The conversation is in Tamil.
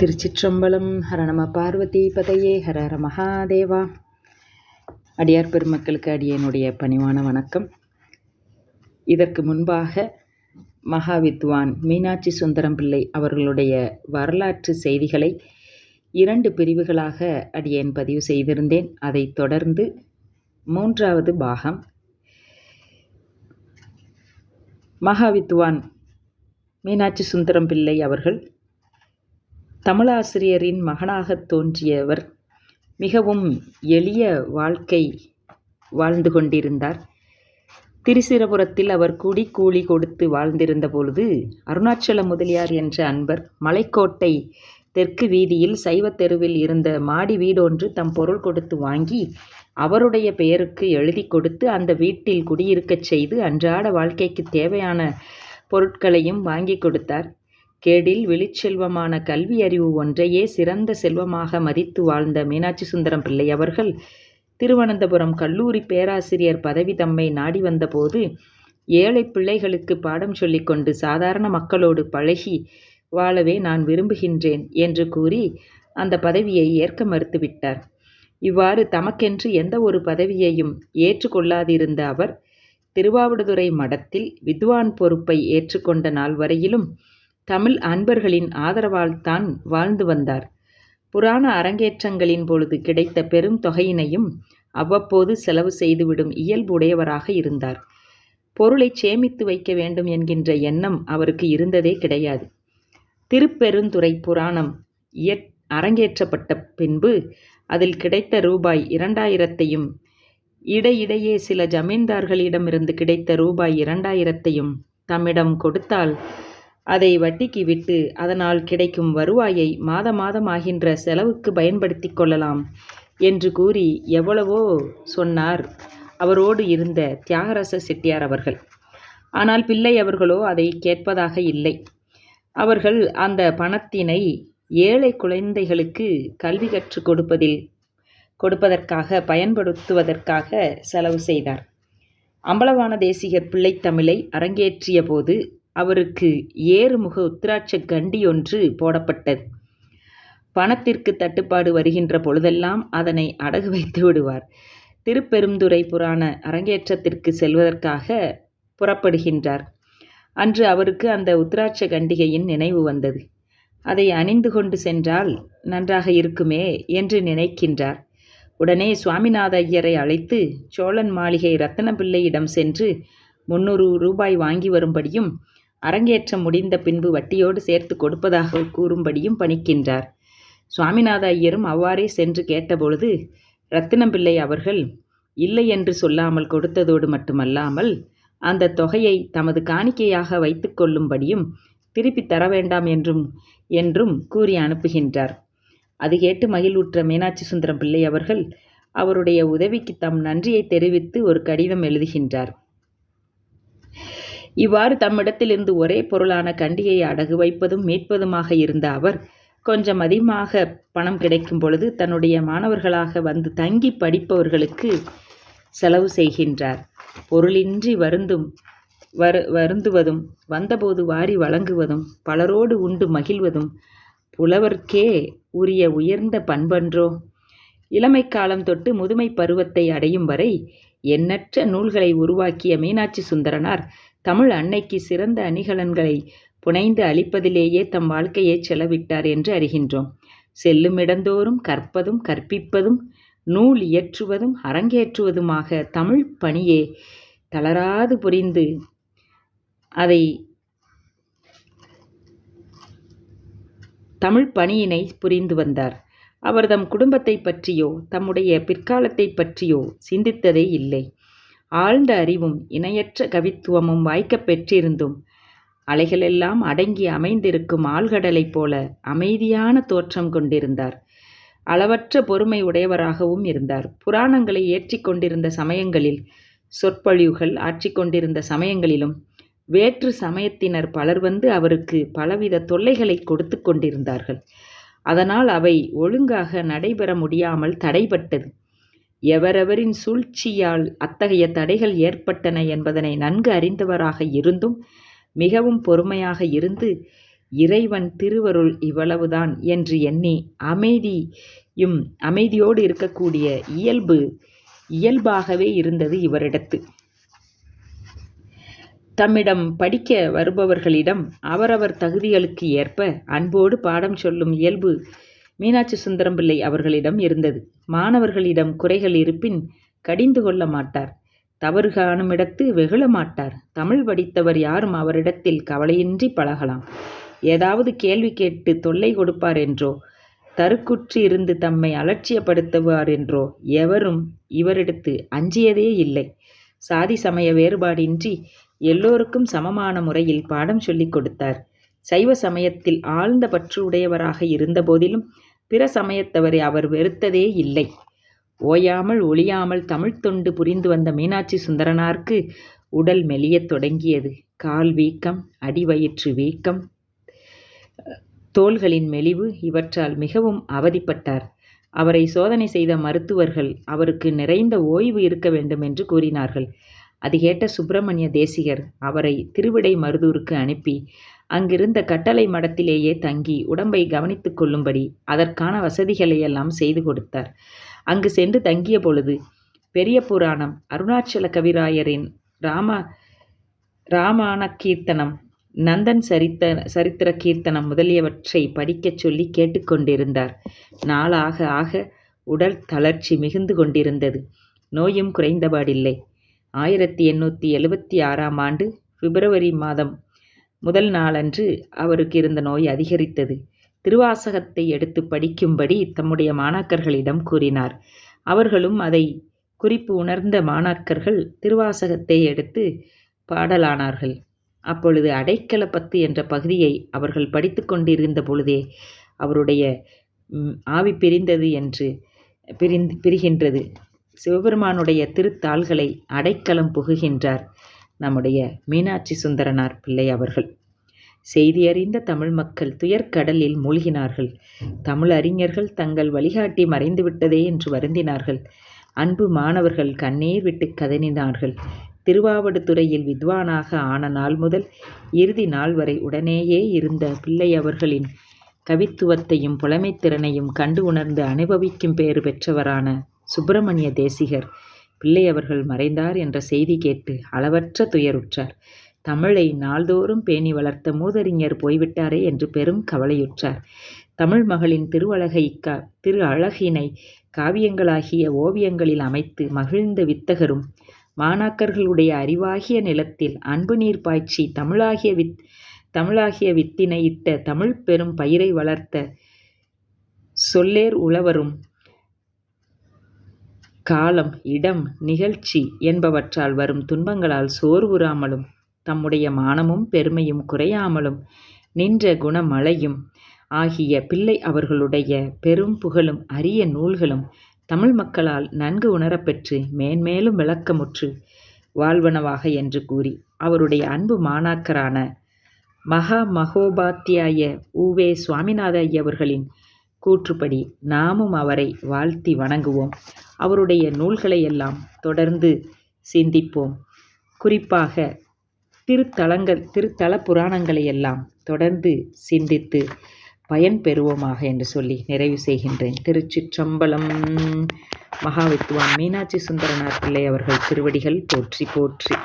திருச்சிற்றம்பலம் ஹர நம பார்வதி பதையே ஹரஹர மகாதேவா. அடியார் பெருமக்களுக்கு அடியனுடைய பணிவான வணக்கம். இதற்கு முன்பாக மகாவித்வான் மீனாட்சி சுந்தரம் பிள்ளை அவர்களுடைய வரலாற்று செய்திகளை இரண்டு பிரிவுகளாக அடியேன் பதிவு செய்திருந்தேன். அதைத் தொடர்ந்து மூன்றாவது பாகம். மகாவித்வான் மீனாட்சி சுந்தரம் பிள்ளை அவர்கள் தமிழாசிரியரின் மகனாகத் தோன்றியவர் மிகவும் எளிய வாழ்க்கை வாழ்ந்து கொண்டிருந்தார். திருச்சிரபுரத்தில் அவர் குடி கூலி கொடுத்து வாழ்ந்திருந்த பொழுது அருணாச்சல முதலியார் என்ற அன்பர் மலைக்கோட்டை தெற்கு வீதியில் சைவத் தெருவில் இருந்த மாடி வீடொன்று தம் பொருள் கொடுத்து வாங்கி அவருடைய பெயருக்கு எழுதி கொடுத்து அந்த வீட்டில் குடியிருக்கச் செய்து அன்றாட வாழ்க்கைக்கு தேவையான பொருட்களையும் வாங்கி கொடுத்தார். கேடில் வெளிச்செல்வமான கல்வி அறிவு ஒன்றையே சிறந்த செல்வமாக மதித்து வாழ்ந்த மீனாட்சி சுந்தரம் பிள்ளை அவர்கள் திருவனந்தபுரம் கல்லூரி பேராசிரியர் பதவி தம்மை நாடி வந்தபோது ஏழை பிள்ளைகளுக்கு பாடம் சொல்லிக்கொண்டு சாதாரண மக்களோடு பழகி வாழவே நான் விரும்புகின்றேன் என்று கூறி அந்த பதவியை ஏற்க மறுத்துவிட்டார். இவ்வாறு தமக்கென்று எந்த ஒரு பதவியையும் ஏற்றுக்கொள்ளாதிருந்த அவர் திருவாவடுதுறை மடத்தில் வித்வான் பொறுப்பை ஏற்றுக்கொண்ட நாள் வரையிலும் தமிழ் அன்பர்களின் ஆதரவால் தான் வாழ்ந்து வந்தார். புராண அரங்கேற்றங்களின் பொழுது கிடைத்த பெரும் தொகையினையும் அவ்வப்போது செலவு செய்துவிடும் இயல்புடையவராக இருந்தார். பொருளை சேமித்து வைக்க வேண்டும் என்கின்ற எண்ணம் அவருக்கு இருந்ததே கிடையாது. திருப்பெருந்துறை புராணம் இயற் அரங்கேற்றப்பட்ட பின்பு அதில் கிடைத்த ரூபாய் இரண்டாயிரத்தையும் இடையிடையே சில ஜமீன்தார்களிடமிருந்து கிடைத்த ரூபாய் இரண்டாயிரத்தையும் தம்மிடம் கொடுத்தால் அதை வட்டிக்கு விட்டு அதனால் கிடைக்கும் வருவாயை மாத மாதம் ஆகின்ற செலவுக்கு பயன்படுத்தி கொள்ளலாம் என்று கூறி எவ்வளவோ சொன்னார். அவரோடு இருந்த தியாகராச செட்டியார் அவர்கள். ஆனால் பிள்ளை அவர்களோ அதை கேட்பதாக இல்லை. அவர்கள் அந்த பணத்தினை ஏழை குழந்தைகளுக்கு கல்வி கற்றுக் கொடுப்பதில் கொடுப்பதற்காக பயன்படுத்துவதற்காக செலவு செய்தார். அம்பலவான தேசிகர் பிள்ளைத்தமிழை அரங்கேற்றிய போது அவருக்கு ஏறுமுக உத்திராட்ச கண்டி ஒன்று போடப்பட்டது. பணத்திற்கு தட்டுப்பாடு வருகின்ற பொழுதெல்லாம் அதனை அடகு வைத்து விடுவார். திருப்பெருந்துறை புராண அரங்கேற்றத்திற்கு செல்வதற்காக புறப்படுகின்றார். அன்று அவருக்கு அந்த உத்திராட்ச கண்டிகையின் நினைவு வந்தது. அதை அணிந்து கொண்டு சென்றால் நன்றாக இருக்குமே என்று நினைக்கின்றார். உடனே சுவாமிநாத ஐயரை அழைத்து சோழன் மாளிகை ரத்தனபிள்ளையிடம் சென்று முன்னூறு ரூபாய் வாங்கி வரும்படியும் அரங்கேற்றம் முடிந்த பின்பு வட்டியோடு சேர்த்து கொடுப்பதாக கூறும்படியும் பணிக்கின்றார். சுவாமிநாத ஐயரும் அவ்வாறே சென்று கேட்டபொழுது ரத்தினம்பிள்ளை அவர்கள் இல்லை என்று சொல்லாமல் கொடுத்ததோடு மட்டுமல்லாமல் அந்த தொகையை தமது காணிக்கையாக வைத்து கொள்ளும்படியும் திருப்பி தர வேண்டாம் என்றும் என்றும் கூறி அனுப்புகின்றார். அது கேட்டு மகிழ்வுற்ற மீனாட்சி சுந்தரம் பிள்ளை அவர்கள் அவருடைய உதவிக்கு தம் நன்றியை தெரிவித்து ஒரு கடிதம் எழுதுகின்றார். இவ்வாறு தம்மிடத்திலிருந்து ஒரே பொருளான கண்டியை அடகு வைப்பதும் மீட்பதுமாக இருந்த அவர் கொஞ்சம் அதிகமாக பணம் கிடைக்கும் பொழுது தன்னுடைய மாணவர்களாக வந்து தங்கி படிப்பவர்களுக்கு செலவு செய்கின்றார். பொருளின்றி வருந்தும் வரு வருந்துவதும் வந்தபோது வாரி வழங்குவதும் பலரோடு உண்டு மகிழ்வதும் புலவர்க்கே உரிய உயர்ந்த பண்பன்றோ? இளமை காலம் தொட்டு முதுமை பருவத்தை அடையும் வரை எண்ணற்ற நூல்களை உருவாக்கிய மீனாட்சி சுந்தரனார் தமிழ் அன்னைக்கு சிறந்த அணிகலன்களை புனைந்து அளிப்பதிலேயே தம் வாழ்க்கையை செலவிட்டார் என்று அறிகின்றோம். செல்லும் இடந்தோறும் கற்பதும் கற்பிப்பதும் நூல் இயற்றுவதும் அரங்கேற்றுவதுமாக தமிழ் பணியே தளராது புரிந்து அதை தமிழ் பணியினை புரிந்து வந்தார். அவர் தம் குடும்பத்தை பற்றியோ தம்முடைய பிற்காலத்தை பற்றியோ சிந்தித்ததே இல்லை. ஆழ்ந்த அறிவும் இணையற்ற கவித்துவமும் வாய்க்கப் பெற்றிருந்தும் அலைகளெல்லாம் அடங்கி அமைந்திருக்கும் ஆழ்கடலைப் போல அமைதியான தோற்றம் கொண்டிருந்தார். அளவற்ற பொறுமை உடையவராகவும் இருந்தார். புராணங்களை ஏற்றி கொண்டிருந்த சமயங்களில் சொற்பொழிவுகள் ஆற்றிக்கொண்டிருந்த சமயங்களிலும் வேற்று சமயத்தினர் பலர் வந்து அவருக்கு பலவித தொல்லைகளை கொடுத்து கொண்டிருந்தார்கள். அதனால் அவை ஒழுங்காக நடைபெற முடியாமல் தடைபட்டது. எவரெவரின் சூழ்ச்சியால் அத்தகைய தடைகள் ஏற்பட்டன என்பதனை நன்கு அறிந்தவராக இருந்தும் மிகவும் பொறுமையாக இருந்து இறைவன் திருவருள் இவ்வளவுதான் என்று எண்ணி அமைதியும் அமைதியோடு இருக்கக்கூடிய இயல்பு இயல்பாகவே இருந்தது இவரிடத்து. தம்மிடம் படிக்க வருபவர்களிடம் அவரவர் தகுதிகளுக்கு ஏற்ப அன்போடு பாடம் சொல்லும் இயல்பு மீனாட்சி சுந்தரம் பிள்ளை அவர்களிடம் இருந்தது. மாணவர்களிடம் குறைகள் இருப்பின் கடிந்து கொள்ள மாட்டார். தவறு காணுமிடத்து வெகுள மாட்டார். தமிழ் படித்தவர் யாரும் அவரிடத்தில் கவலையின்றி பழகலாம். ஏதாவது கேள்வி கேட்டு தொல்லை கொடுப்பார் என்றோ தருக்குற்று இருந்து தம்மை அலட்சியப்படுத்துவார் என்றோ எவரும் இவரிடத்து அஞ்சியதே இல்லை. சாதி சமய வேறுபாடின்றி எல்லோருக்கும் சமமான முறையில் பாடம் சொல்லிக் கொடுத்தார். சைவ சமயத்தில் ஆழ்ந்த பற்று உடையவராக இருந்தபோதிலும் பிற சமயத்தவரை அவர் வெறுத்ததே இல்லை. ஓயாமல் ஒளியாமல் தமிழ்த் தொண்டு புரிந்து வந்த மீனாட்சி சுந்தரனாருக்கு உடல் மெலியத் தொடங்கியது. கால் வீக்கம் அடிவயிற்று வீக்கம் தோள்களின் மெலிவு இவற்றால் மிகவும் அவதிப்பட்டார். அவரை சோதனை செய்த மருத்துவர்கள் அவருக்கு நிறைந்த ஓய்வு இருக்க வேண்டும் என்று கூறினார்கள். அது கேட்ட சுப்பிரமணிய தேசிகர் அவரை திருவிடை மருதூருக்கு அனுப்பி அங்கிருந்த கட்டளை மடத்திலேயே தங்கி உடம்பை கவனித்துக் கொள்ளும்படி அதற்கான வசதிகளையெல்லாம் செய்து கொடுத்தார். அங்கு சென்று தங்கிய பொழுது பெரிய புராணம் அருணாச்சல கவிராயரின் ராம ராமான கீர்த்தனம் நந்தன் சரித்த சரித்திர கீர்த்தனம் முதலியவற்றை படிக்கச் சொல்லி கேட்டுக்கொண்டிருந்தார் நாளாக ஆக உடல் தளர்ச்சி மிகுந்து கொண்டிருந்தது. நோயும் குறைந்தபாடில்லை. ஆயிரத்தி எண்ணூற்றி எழுபத்தி ஆறாம் ஆண்டு பிப்ரவரி மாதம் முதல் நாளன்று அவருக்கு இருந்த நோய் அதிகரித்தது. திருவாசகத்தை எடுத்து படிக்கும்படி தம்முடைய மாணாக்கர்களிடம் கூறினார். அவர்களும் அதை குறிப்பு உணர்ந்த மாணாக்கர்கள் திருவாசகத்தை எடுத்து பாடலானார்கள். அப்பொழுது அடைக்கலப்பத்து என்ற பகுதியை அவர்கள் படித்து கொண்டிருந்த பொழுதே அவருடைய ஆவி பிரிந்தது என்று பிரிந்து பிரிகின்றது. சிவபெருமானுடைய திருத்தாள்களை அடைக்கலம் புகுகின்றார். நம்முடைய மீனாட்சி சுந்தரனார் பிள்ளை அவர்கள். செய்தியறிந்த தமிழ் மக்கள் துயர்க்கடலில் மூழ்கினார்கள். தமிழ் அறிஞர்கள் தங்கள் வழிகாட்டி மறைந்துவிட்டதே என்று வருந்தினார்கள். அன்பு மாணவர்கள் கண்ணீர் விட்டு கதனினார்கள் திருவாவடுதுறையில் வித்வானாக ஆன நாள் முதல் இறுதி நாள் வரை உடனேயே இருந்த பிள்ளை அவர்களின் கவித்துவத்தையும் புலமைத்திறனையும் கண்டு உணர்ந்து அனுபவிக்கும் பேறு பெற்றவரான சுப்பிரமணிய தேசிகர் பிள்ளை அவர்கள் மறைந்தார் என்ற செய்தி கேட்டு அளவற்ற துயருற்றார். தமிழை நாள்தோறும் பேணி வளர்த்த மூதறிஞர் போய்விட்டாரே என்று பெரும் கவலையுற்றார். தமிழ் மகளின் திருவழகை க திரு அழகினை காவியங்களாகிய ஓவியங்களில் அமைத்து மகிழ்ந்த வித்தகரும் மாணாக்கர்களுடைய அறிவாகிய நிலத்தில் அன்பு நீர் பாய்ச்சி தமிழாகிய வித் தமிழாகிய வித்தினை இட்ட தமிழ் பெரும் பயிரை வளர்த்த சொல்லேர் உழவரும் காலம் இடம் நிகழ்ச்சி என்பவற்றால் வரும் துன்பங்களால் சோர்வுறாமலும் தம்முடைய மானமும் பெருமையும் குறையாமலும் நின்ற குணமழையும் ஆகிய பிள்ளை அவர்களுடைய பெரும் புகழும் அரிய நூல்களும் தமிழ் மக்களால் நன்கு உணரப்பெற்று மேன்மேலும் விளக்கமுற்று வாழ்வனவாக என்று கூறி அவருடைய அன்பு மாணாக்கரான மகா மகோபாத்தியாய உவே சுவாமிநாத ஐயவர்களின் கூற்றுப்படி நாமும் அவரை வாழ்த்தி வணங்குவோம். அவருடைய நூல்களையெல்லாம் தொடர்ந்து சிந்திப்போம். குறிப்பாக திருத்தலங்கள் திருத்தல புராணங்களையெல்லாம் தொடர்ந்து சிந்தித்து பயன் பெறுவோமாக என்று சொல்லி நிறைவு செய்கின்றேன். திருச்சிற்றம்பலம் மகாவித்வான் மீனாட்சி சுந்தரனார் பிள்ளை அவர்கள் திருவடிகள் போற்றி போற்றி.